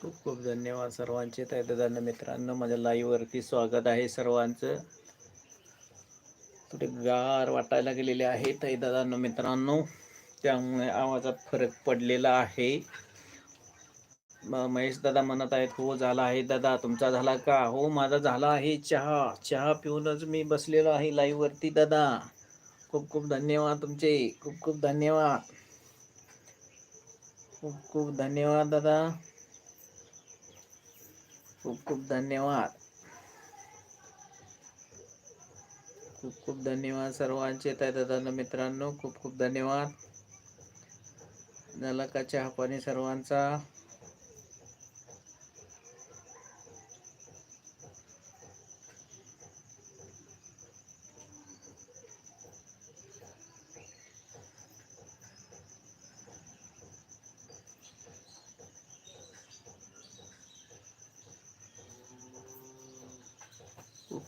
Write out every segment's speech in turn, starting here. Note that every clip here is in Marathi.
खूप खूप धन्यवाद सर्वांचे. दादा मित्रांनो माझ्या लाईववरती स्वागत आहे सर्वांचं. थोडे गार वाटायला गेलेले आहे दादा मित्रांनो. त्यामुळे आवाजात फरक पडलेला आहे. महेश दादा म्हणत आहेत हो झाला आहे दादा. तुमचा झाला का? हो माझा झाला आहे चहा. चहा पिऊनच मी बसलेलो आहे लाईववरती दादा. खूप खूप धन्यवाद तुमचे. खूप खूप धन्यवाद. खूप खूप धन्यवाद दादा. खूप खूप धन्यवाद. खूप खूप धन्यवाद सर्वांचे त्या दादा मित्रांनो खूप खूप धन्यवाद. झाला का चहा पाणी सर्वांचा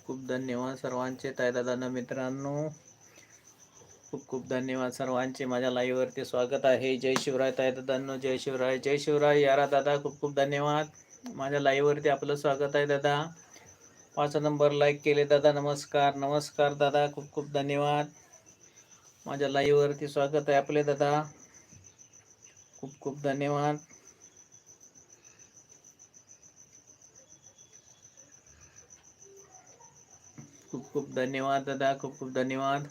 खूप खूप धन्यवाद सर्वांचे. तायदादांना मित्रांनो खूप खूप धन्यवाद सर्वांचे. माझ्या लाईव्हवरती स्वागत आहे. जय शिवराय दादांनो जय शिवराय जय शिवराय. यारा दादा खूप खूप धन्यवाद. माझ्या लाईव्हवरती आपलं स्वागत आहे दादा. पाच नंबर लाईक केले दादा नमस्कार नमस्कार दादा खूप खूप धन्यवाद. माझ्या लाईव्हवरती स्वागत आहे आपले दादा. खूप खूप धन्यवाद. खूप खूप धन्यवाद दादा खूप खूप धन्यवाद.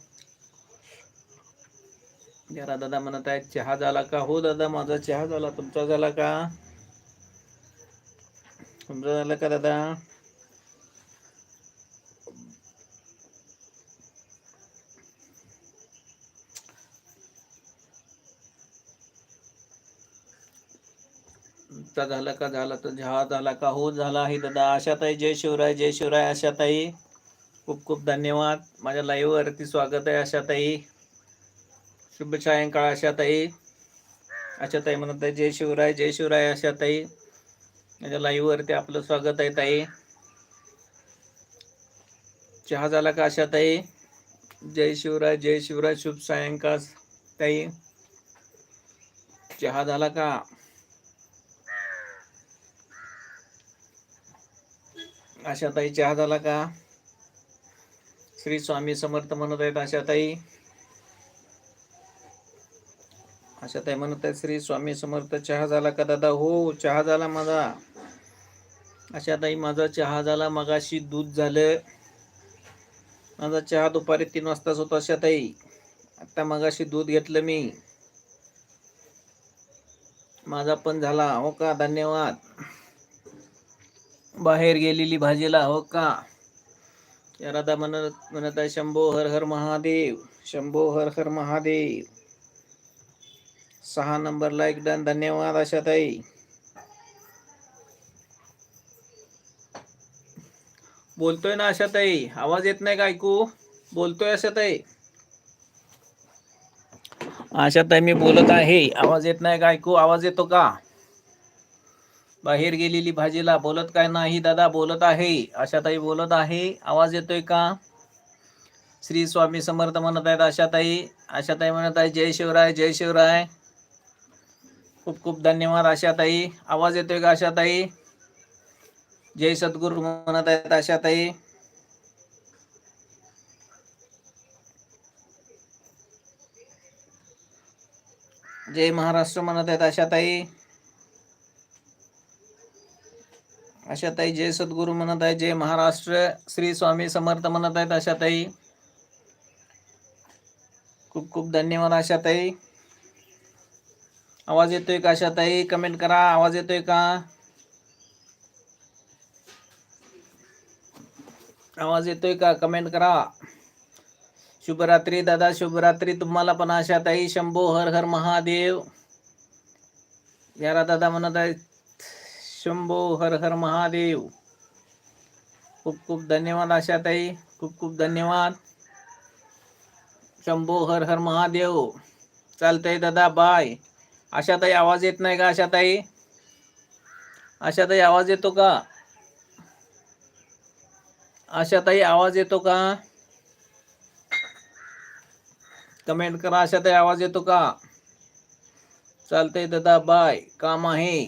जरा दादा म्हणत आहेत चहा झाला का? हो दादा माझा चहा झाला. तुमचा झाला का? तुमचा झाला का दादा? तुमचा झाला का? झाला तर चहा झाला का? हो झाला आहे दादा. आशाताई जय शिवराय जय शिवराय आशाताई. खूप खूप धन्यवाद. माझ्या लाईववरती स्वागत आहे आशाताई. शुभ सायंकाळ आशाताई. आशाताई म्हणत आहे जय शिवराय जय शिवराय आशाताई. माझ्या लाईववरती आपलं स्वागत आहे ताई. चहा झाला का आशाताई? जय शिवराय जय शिवराय शुभ सायंकाळ ताई. चहा झाला का? आशाताई चहा झाला का? श्री स्वामी समर्थ म्हणत आहेत आशाताई. आशाताई म्हणत आहेत श्री स्वामी समर्थ चहा झाला का दादा? हो चहा झाला माझा. आशाताई माझा चहा झाला मगाशी दूध झालं. माझा चहा दुपारी तीन वाजताच होता आशाताई. आता मगाशी दूध घेतलं मी. माझा पण झाला हो का? धन्यवाद. बाहेर गेलेली भाजीला हो का? या राधा म्हणत म्हणत आहे शंभो हर हर महादेव शंभो हर हर महादेव. सहा नंबर लाईक डन धन्यवाद आशाताई. बोलतोय ना आशाताई आवाज येत नाही का ऐकू? बोलतोय आशाताई. आशाताई मी बोलत आहे. आवाज येत नाही का ऐकू? आवाज येतो का? बाहेर गेलेली भाजीला बोलत काय नाही दादा बोलत आहे. आशाताई बोलत आहे. आवाज येतोय का? श्री स्वामी समर्थ म्हणत आहेत आशाताई. आशाताई म्हणत आहे जय शिवराय जय शिवराय. खूप खूप धन्यवाद आशाताई. आवाज येतोय का आशाताई? जय सद्गुरू म्हणत आहेत आशाताई. जय महाराष्ट्र म्हणत आहेत आशाताई. आशाताई जय सद्गुरू म्हणत आहे जय महाराष्ट्र. श्री स्वामी समर्थ म्हणत आहेत आशाताई खूप खूप धन्यवाद आशाताई आवाज येतोय का आशाताई कमेंट करा. आवाज येतोय का? आवाज येतोय का? कमेंट करा. शुभरात्री दादा शुभरात्री तुम्हाला पण आशाताई शंभो हर हर महादेव. यारा दादा म्हणत आहे शंभो हर हर महादेव. खूप खूप धन्यवाद आशाताई. खूप खूप धन्यवाद. शंभो हर हर महादेव. चालतंय दादा बाय आशाताई आवाज येत नाही का आशाताई? आशाताई आवाज येतो का? आशाताई आवाज येतो का? कमेंट करा आशाताई आवाज येतो का? चालतंय दादा बाय काम आहे.